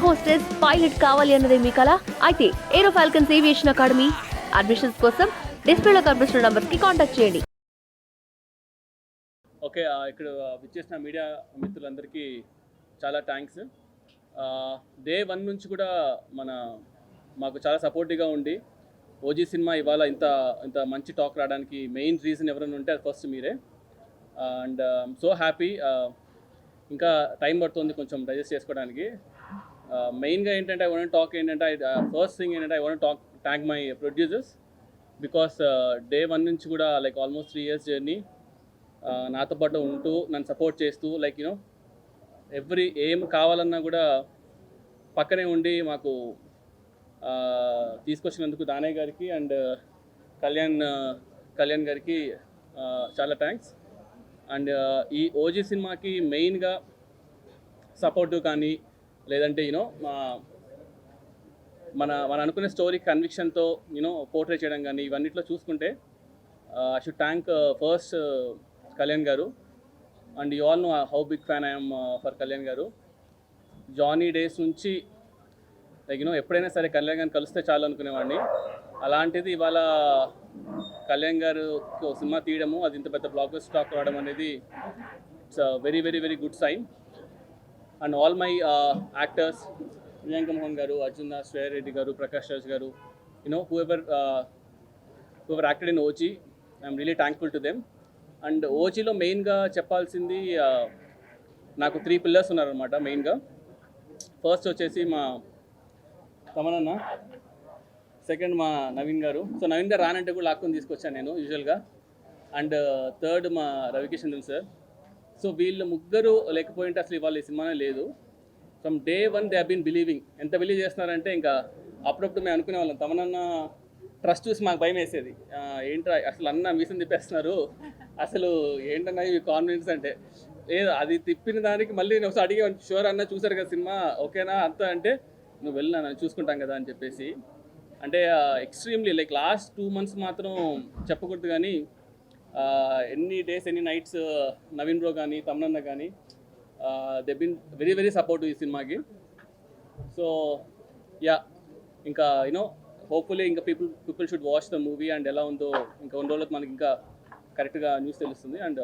Air hostess pilot కావాలి అన్నదే మీ కళ అయితే aero falcons aviation academy admissions కోసం డిస్ప్లేలో కనిపిస్తున్న నంబర్స్కి కాంటాక్ట్ చేయండి. ఓకే ఇక్కడ విచ్చేసిన మీడియా మిత్రులందరికీ చాలా థ్యాంక్స్. డే వన్ నుంచి కూడా మన మాకు చాలా సపోర్టివ్గా ఉండి ఓజీ సినిమా ఇవాళ ఇంత ఇంత మంచి టాక్ రావడానికి మెయిన్ రీజన్ ఎవరైనా ఉంటే అది ఫస్ట్ మీరే. And so happy. ఇంకా టైం పడుతుంది కొంచెం డైజెస్ట్ చేసుకోవడానికి. Uh, మెయిన్గా ఏంటంటే ఐ వాంట్ టాక్ ఏంటంటే ఫస్ట్ థింగ్ uh, ఏంటంటే I want talk thank my producers because day one నుంచి కూడా like almost three years journey నాతో పాటు ఉంటూ నన్ను సపోర్ట్ చేస్తూ లైక్ యూనో ఎవ్రీ ఏం కావాలన్నా కూడా పక్కనే ఉండి మాకు uh, తీసుకొచ్చినందుకు దానయ్య గారికి అండ్ కళ్యాణ్ కళ్యాణ్ గారికి చాలా థ్యాంక్స్ అండ్ ఈ ఓజీ సినిమాకి మెయిన్గా సపోర్టు కానీ లేదంటే యూనో మా మన మన అనుకునే స్టోరీ కన్విక్షన్తో యూనో పోర్ట్రే చేయడం కానీ ఇవన్నిట్లో చూసుకుంటే I should thank first Kalyan garu. And you all know how big fan I'm uh, for Kalyan garu. Johnny days నుంచి లైక్ యూనో ఎప్పుడైనా సరే కళ్యాణ్ గారిని కలిస్తే చాలు అనుకునేవాడిని. అలాంటిది ఇవాళ కళ్యాణ్ గారు సినిమా తీయడము అది ఇంత పెద్ద బ్లాక్ స్టాక్ రావడం అనేది it's very very very good sign and all my actors Priyanka Mohan garu Arjun Das Shreya Reddy garu Prakash Raj garu you know whoever whoever acted in OG I'm really thankful to them and ఓజీలో మెయిన్గా చెప్పాల్సింది నాకు three pillars ఉన్నారనమాట మెయిన్గా. First వచ్చేసి మా తమనన్న second మా నవీన్ గారు. So Naveen గారు రానంటే కూడా లాక్కొని తీసుకొచ్చాను నేను యూజువల్గా అండ్ థర్డ్ మా రవికిషన్ సార్. సో వీళ్ళు ముగ్గురు లేకపోయింటే అసలు ఇవాళ ఈ సినిమానే లేదు. From day one they been believing ఎంత బిలీవ్ చేస్తున్నారంటే ఇంకా అప్పుడప్పుడు మేము అనుకునే వాళ్ళం తమనన్న ట్రస్ట్ చూసి మాకు భయం వేసేది. ఏంట్రా అసలు అన్న మీసం తిప్పేస్తున్నారు? అసలు ఏంటన్నా ఇవి కాన్ఫిడెన్స్ అంటే? లేదు అది తిప్పిన దానికి మళ్ళీ నేను ఒకసారి అడిగే షూర్ అన్న చూసారు కదా సినిమా? ఓకేనా? అంత అంటే నువ్వు వెళ్ళినా చూసుకుంటాం కదా అని చెప్పేసి. అంటే extremely like last two months మాత్రం చెప్పకూడదు కానీ ఎన్ని డేస్ ఎన్ని నైట్స్ నవీన్ బ్రో కానీ తమనన్న కానీ they been very very support ఈ సినిమాకి. సో యా ఇంకా యూనో హోప్ఫుల్లీ ఇంకా people people should watch the movie and ఎలా ఉందో ఇంకా రెండు రోజులకు మనకి ఇంకా కరెక్ట్గా న్యూస్ తెలుస్తుంది. అండ్